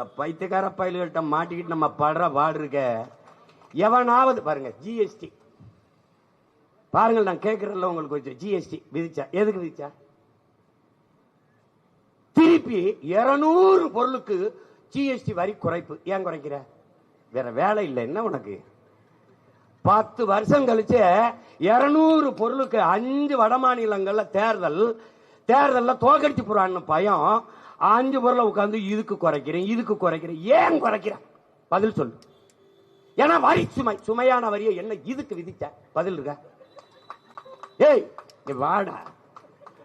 இந்த பைத்தியக்கார பயல்கள்ட்ட மாட்டிக்கிட்டு நம்ம படுற பாடு இருக்க. எவனாவது பாருங்க ஜிஎஸ்டி பாருங்கள் நான் கேட்கறதுல உங்களுக்கு கொஞ்சம். ஜிஎஸ்டி விதிச்சா. எதுக்கு விதிச்சா? திருப்பி இருநூறு பொருளுக்கு ஜிஎஸ்டி வரி குறைப்பு. ஏன் குறைக்கிற? வேற வேலை இல்லை. என்ன உனக்கு? பத்து வருஷம் கழிச்சு இருநூறு பொருளுக்கு அஞ்சு வட மாநிலங்கள்ல தேர்தல் தேர்தலில் தோக்கடிச்சு போறான்னு பயம். அஞ்சு பொருளை உட்காந்து இதுக்கு குறைக்கிறேன் இதுக்கு குறைக்கிறேன். ஏன் குறைக்கிறேன்? பதில் சொல்லு. ஏன்னா வரி சுமை சுமையான வரியை என்ன இதுக்கு விதிச்ச? பதில் இருக்க? ஏய் வாடா.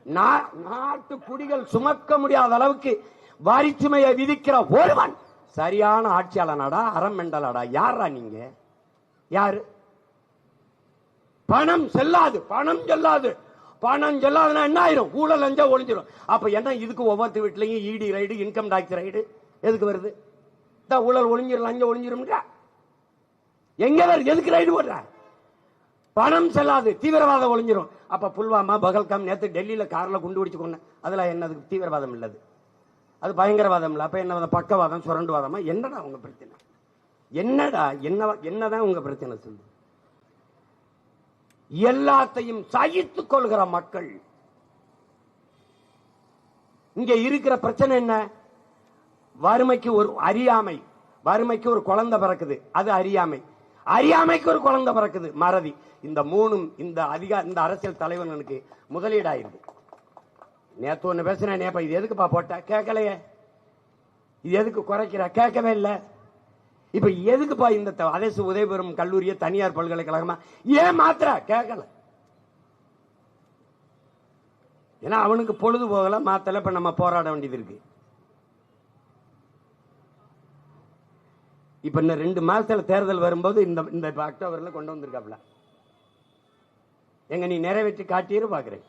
நா- நாட்டு குடிகள் சுமக்க முடியாத அளவுக்கு வரி சுமையை விதிக்கிற ஒருவன் சரியான ஆட்சியாளனாடா அறம் மெண்டலாடா. யாரா நீங்க? யாரு? பணம் செல்லாது பணம் செல்லாது. பணம் செல்லாதுன்னா என்ன ஆயிரும் ஊழல் லஞ்சம் ஒளிஞ்சிரும். அப்ப என்ன இதுக்கு ஒவ்வொரு வீட்லயும் இடி ரைடு இன்கம் டாக்ஸ் ரைடு எதுக்கு வருது? இந்த ஊழல் ஒளிஞ்சிரும் லஞ்சம் ஒளிஞ்சிரும்ன்றா? எங்க வருது எதுக்கு ரைடு போடுற பணம் செல்லாது தீவிரவாதம் ஒளிஞ்சிரும். அப்ப புல்வாமா பகல்காம் நேத்து டெல்லியில கார்ல குண்டு பிடிச்சு கொண்டேன் அதுல என்னது தீவிரவாதம் இல்லது. அது பயங்கரவாதம் இல்லை. அப்ப என்ன பக்கவாதம் சுரண்டுவாதமா? என்னடா உங்க பிரச்சனை? என்னடா என்ன என்னதான் உங்க பிரச்சனை சொல்லு எல்லாத்தையும் சகித்துக் கொள்கிற மக்கள். இங்க இருக்கிற பிரச்சனை என்ன? வறுமைக்கு ஒரு அறியாமை. வறுமைக்கு ஒரு குழந்தை பிறக்குது. அது அறியாமை. அறியாமைக்கு ஒரு குழந்தை பிறக்குது. மறதி. இந்த மூணும் இந்த அதிகா இந்த அரசியல் தலைவனுக்கு முதலீடாயிருது நேத்து ஒன்று பேசுறேன் நேப்பா இது எதுக்குப்பா போட்ட? கேட்கலையே. இது எதுக்கு குறைக்கிற? கேட்கவே இல்லை. இப்ப எதுக்குப்பா இந்த அரசு உதவி பெறும் கல்லூரியை தனியார் பல்கலைக்கழகமா? ஏன் மாத்திர கேட்கல ஏன்னா அவனுக்கு பொழுது போகல மாத்தல இப்ப நம்ம போராட வேண்டியது இருக்கு. இப்ப இன்னும் ரெண்டு மாசத்துல தேர்தல் வரும்போது இந்த இந்த அக்டோபர்ல கொண்டு வந்திருக்காப்ல. எங்க நீ நிறைவேற்றி காட்டியிரு பாக்குறேன்.